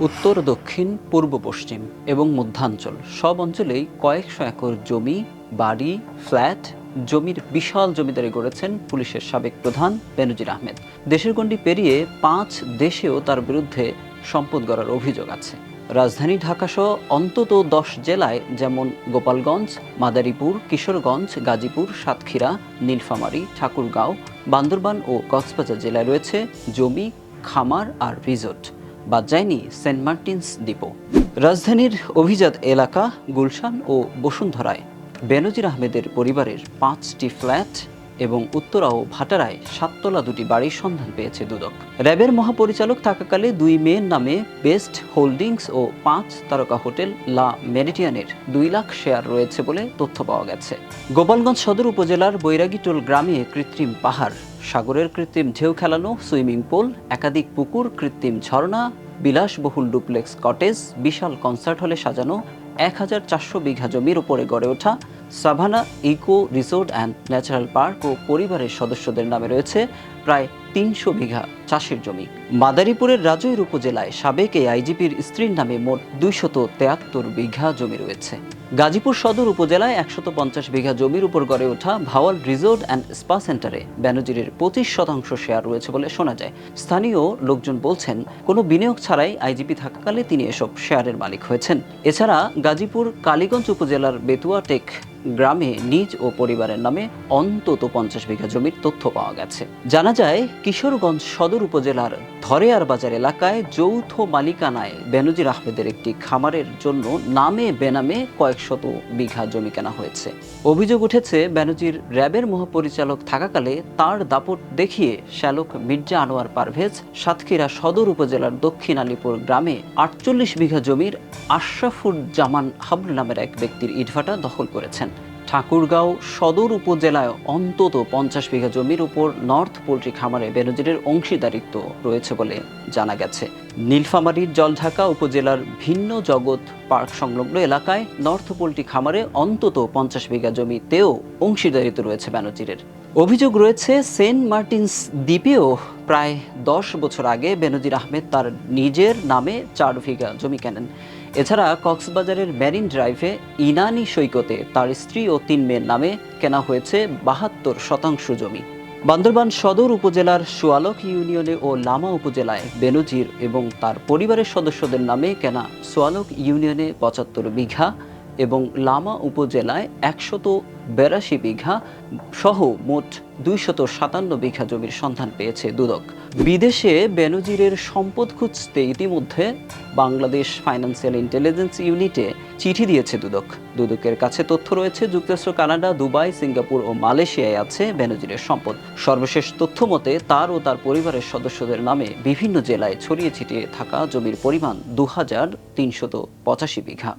উত্তর, দক্ষিণ, পূর্ব, পশ্চিম এবং মধ্যাঞ্চল সব অঞ্চলেই কয়েকশো একর জমি, বাড়ি, ফ্ল্যাট, জমির বিশাল জমিদারি গড়েছেন পুলিশের সাবেক প্রধান বেনজির আহমেদ। দেশের গণ্ডি পেরিয়ে পাঁচ দেশেও তার বিরুদ্ধে সম্পদ গড়ার অভিযোগ আছে। রাজধানী ঢাকাসহ অন্তত দশ জেলায় যেমন গোপালগঞ্জ, মাদারীপুর, কিশোরগঞ্জ, গাজীপুর, সাতক্ষীরা, নীলফামারী, ঠাকুরগাঁও, বান্দরবান ও কক্সবাজার জেলায় রয়েছে জমি, খামার আর রিসোর্ট। বাদ যায়নি সেন্ট মার্টিনস দ্বীপও রাজধানীর অভিজাত এলাকা গুলশান ও বসুন্ধরায়। বেনজির আহমেদের পরিবারের পাঁচটি ফ্ল্যাট এবং উত্তরা ও ভাটারায় সাততলা দুটি বাড়ির সন্ধান পেয়েছে দুদক। র্যাবের মহাপরিচালক থাকাকালে দুই মেয়ের নামে বেস্ট হোল্ডিংস ও পাঁচ তারকা হোটেল লা মেরিডিয়ানের দুই লাখ শেয়ার রয়েছে বলে তথ্য পাওয়া গেছে। গোপালগঞ্জ সদর উপজেলার বৈরাগীটোল গ্রামে কৃত্রিম পাহাড়, সাগরের কৃত্রিম ঢেউ খেলানো, সুইমিং পুল, একাধিক পুকুর, কৃত্রিম ঝর্ণা, বিলাসবহুল ডুপ্লেক্স কটেজ, বিশাল কনসার্ট হলে সাজানো, এক হাজার চারশো বিঘা জমির উপরে গড়ে ওঠা Savanna Eco Resort and Natural Park ও পরিবারের সদস্যদের নামে রয়েছে প্রায় তিনশো বিঘা চাষের জমি। মাদারীপুরের রাজৈর উপজেলায় সাবেক এই আইজিপির স্ত্রীর নামে মোট দুইশত তেয়াত্তর বিঘা জমি রয়েছে। গাজীপুর সদর উপজেলায় একশত পঞ্চাশ বিঘা জমির উপর গড়ে ওঠা ভাওয়াল রিসোর্ট অ্যান্ড স্পা সেন্টারে ব্যানার্জির পঁচিশ শতাংশ শেয়ার রয়েছে বলে শোনা যায়। স্থানীয় লোকজন বলছেন, কোনো বিনিয়োগ ছাড়াই আইজিপি থাকাকালে তিনি এসব শেয়ারের মালিক হয়েছেন। এছাড়া গাজীপুর কালীগঞ্জ উপজেলার বেতুয়া টেক গ্রামে নিজ ও পরিবারের নামে অন্তত পঞ্চাশ বিঘা জমির তথ্য পাওয়া গেছে। জানা যায়, কিশোরগঞ্জ সদর উপজেলার ধরেয়ার বাজার এলাকায় যৌথ মালিকানায় বেনজির আহমেদের একটি খামারের জন্য নামে বেনামে কয়েকশত বিঘা জমি কেনা হয়েছে। অভিযোগ উঠেছে, বেনজির র্যাবের মহাপরিচালক থাকাকালে তার দাপট দেখিয়ে শ্যালক মির্জা আনোয়ার পারভেজ সাতক্ষীরা সদর উপজেলার দক্ষিণ আলীপুর গ্রামে আটচল্লিশ বিঘা জমির আশরাফুর জামান হাবল নামের এক ব্যক্তির ইটভাটা দখল করেছেন। ঠাকুরগাঁও সদর উপজেলায় অন্তত পঞ্চাশ বিঘা জমির উপর নর্থ পোল্ট্রি খামারে বেনজিরের অংশীদারিত্ব রয়েছে বলে জানা গেছে। নীলফামারীর জলঢাকা উপজেলার ভিন্ন জগৎ পার্ক সংলগ্ন এলাকায় নর্থ পোল্ট্রি খামারে অন্তত পঞ্চাশ বিঘা জমিতেও অংশীদারিত্ব রয়েছে বেনজিরের। অভিযোগ রয়েছে, সেন্ট মার্টিনস দ্বীপেও প্রায় দশ বছর আগে বেনজির আহমেদ তার নিজের নামে চার বিঘা জমি কেনেন। এছাড়া কক্সবাজারের ম্যারিন ড্রাইভে ইনানি সৈকতে তার স্ত্রী ও তিন মেয়ের নামে কেনা হয়েছে বাহাত্তর শতাংশ জমি। বান্দরবান সদর উপজেলার সোয়ালক ইউনিয়নে ও লামা উপজেলায় বেনজির এবং তার পরিবারের সদস্যদের নামে কেনা সোয়ালক ইউনিয়নে পঁচাত্তর বিঘা এবং লামা উপজেলায় একশত বেরাশি বিঘা সহ মোট দুইশত সাতান্ন বিঘা জমির সন্ধান পেয়েছে দুদক। বিদেশে বেনজিরের সম্পদ খুঁজতে ইতিমধ্যে বাংলাদেশ ফাইন্যান্সিয়াল ইন্টেলিজেন্স ইউনিটে চিঠি দিয়েছে দুদক। দুদকের কাছে তথ্য রয়েছে, যুক্তরাষ্ট্র, কানাডা, দুবাই, সিঙ্গাপুর ও মালয়েশিয়ায় আছে বেনজিরের সম্পদ। সর্বশেষ তথ্য মতে, তার ও তার পরিবারের সদস্যদের নামে বিভিন্ন জেলায় ছড়িয়ে ছিটিয়ে থাকা জমির পরিমাণ দু হাজার তিনশত পঁচাশি বিঘা।